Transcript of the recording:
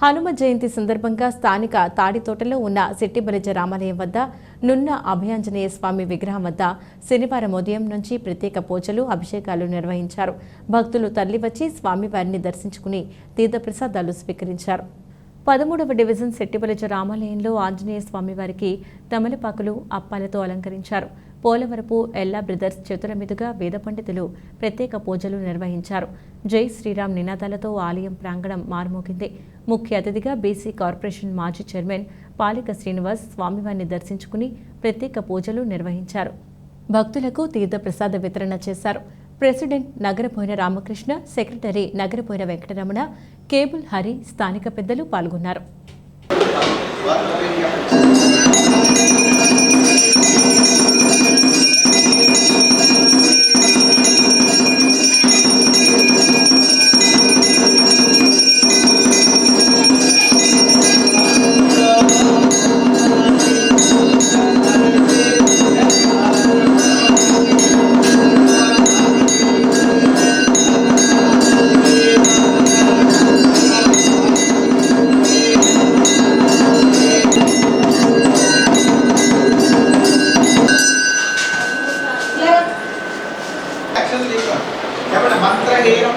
హనుమ జయంతి సందర్భంగా స్థానిక తాడితోటలో ఉన్న సిట్టిబలిజ రామాలయం వద్ద నున్న అభయాంజనేయ స్వామి విగ్రహం వద్ద శనివారం ఉదయం నుంచి ప్రత్యేక పూజలు అభిషేకాలు నిర్వహించారు. భక్తులు తరలివచ్చి స్వామివారిని దర్శించుకుని తీర్థప్రసాదాలు స్వీకరించారు. పదమూడవ డివిజన్ శెట్టిబలిజ రామాలయంలో ఆంజనేయ స్వామివారికి తమలపాకులు అప్పాలతో అలంకరించారు. పోలవరపు ఎల్లా బ్రదర్స్ చేతుల మీదుగా వేద పండితులు ప్రత్యేక పూజలు నిర్వహించారు. జై శ్రీరామ్ నినాదాలతో ఆలయం ప్రాంగణం మారుమోగింది. ముఖ్య అతిథిగా బీసీ కార్పొరేషన్ మాజీ చైర్మన్ పాలిక శ్రీనివాస్ స్వామివారిని దర్శించుకుని ప్రత్యేక పూజలు నిర్వహించారు. భక్తులకు తీర్థప్రసాద వితరణ చేశారు. President Nagarapoyina Ramakrishna secretary Nagarapoyina Venkataramana cable Hari స్థానిక పెద్దలు పాల్గొన్నారు. యాక్షన్ తీసుకో మంత్రహీనం